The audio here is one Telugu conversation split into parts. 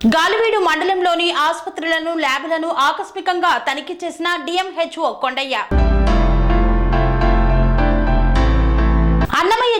గాలివీడు మండలంలోని ఆసుపత్రులను ల్యాబ్లను ఆకస్మికంగా తనిఖీ చేసిన డిఎంహెచ్ఓ కొండయ్య.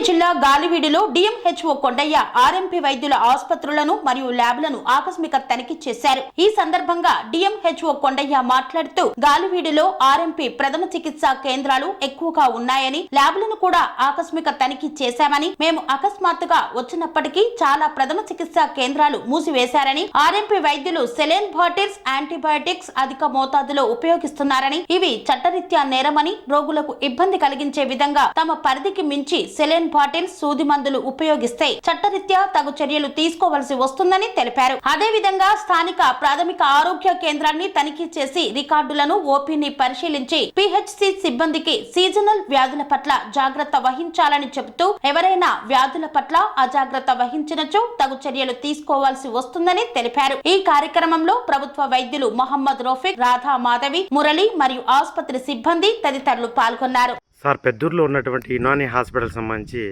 జిల్లా గాలివీడులో డిఎంహెచ్ఓ కొండయ్య ఆర్ఎంపీ వైద్యుల ఆసుపత్రులను మరియు ల్యాబ్లను ఆకస్మిక తనిఖీ చేశారు. ఈ సందర్భంగా డిఎంహెచ్ఓ కొండయ్య మాట్లాడుతూ గాలివీడులో ఆర్ఎంపీ ప్రథమ చికిత్సా కేంద్రాలు ఎక్కువగా ఉన్నాయని ల్యాబ్లను కూడా ఆకస్మిక తనిఖీ చేశామని మేము అకస్మాత్తుగా వచ్చినప్పటికీ చాలా ప్రథమ చికిత్సా కేంద్రాలు మూసివేశారని ఆర్ఎంపీ వైద్యులు సెలెన్ బాటిల్స్ యాంటీబయాటిక్స్ అధిక మోతాదులో ఉపయోగిస్తున్నారని ఇవి చట్టరీత్యా నేరమని రోగులకు ఇబ్బంది కలిగించే విధంగా తమ పరిధికి మించి సెలెన్ బాటిల్స్ సూది మందులు ఉపయోగిస్తే చట్టరీత్యా తగు చర్యలు తీసుకోవలసి వస్తుందని తెలిపారు. అదేవిధంగా స్థానిక ప్రాథమిక ఆరోగ్య కేంద్రాన్ని తనిఖీ చేసి రికార్డులను ఓపీని పరిశీలించి పిహెచ్సి సిబ్బందికి సీజనల్ వ్యాధుల పట్ల జాగ్రత్త వహించాలని చెబుతూ ఎవరైనా వ్యాధుల పట్ల అజాగ్రత్త వహించినచో తగు చర్యలు తీసుకోవాల్సి వస్తుందని తెలిపారు. ఈ కార్యక్రమంలో ప్రభుత్వ వైద్యులు మహమ్మద్ రోఫిక్ రాధా మాధవి మురళి మరియు ఆసుపత్రి సిబ్బంది తదితరులు పాల్గొన్నారు. సార్ పెద్దూరులో ఉన్నటువంటి యునాని హాస్పిటల్ సంబంధించి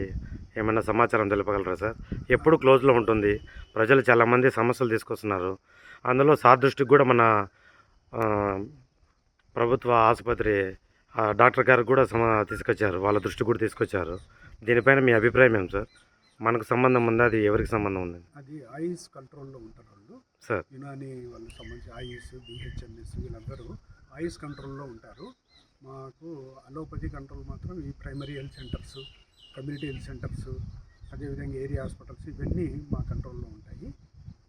ఏమైనా సమాచారం తెలపగలరా సార్? ఎప్పుడు క్లోజ్లో ఉంటుంది. ప్రజలు చాలామంది సమస్యలు తీసుకొస్తున్నారు. అందులో సార్ దృష్టికి కూడా మన ప్రభుత్వ ఆసుపత్రి డాక్టర్ గారు కూడా సమ తీసుకొచ్చారు. వాళ్ళ దృష్టి కూడా తీసుకొచ్చారు. దీనిపైన మీ అభిప్రాయం ఏం సార్? మనకు సంబంధం ఉందా? అది ఎవరికి సంబంధం ఉంది? అది ఐస్ కంట్రోల్లో ఉంటారు వాళ్ళు. సార్. యునాని వాళ్ళకి సంబంధించి ఐఎస్ బిహెచ్ఎంఎస్ వీళ్ళందరూ ఐస్ కంట్రోల్లో ఉంటారు. మాకు అలోపతి కంట్రోల్ మాత్రం ఈ primary health centres community health centres అదేవిధంగా ఏరియా హాస్పిటల్స్ ఇవన్నీ మా కంట్రోల్లో ఉంటాయి.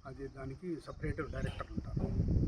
అది దానికి సపరేట్ డైరెక్టర్ ఉంటారు.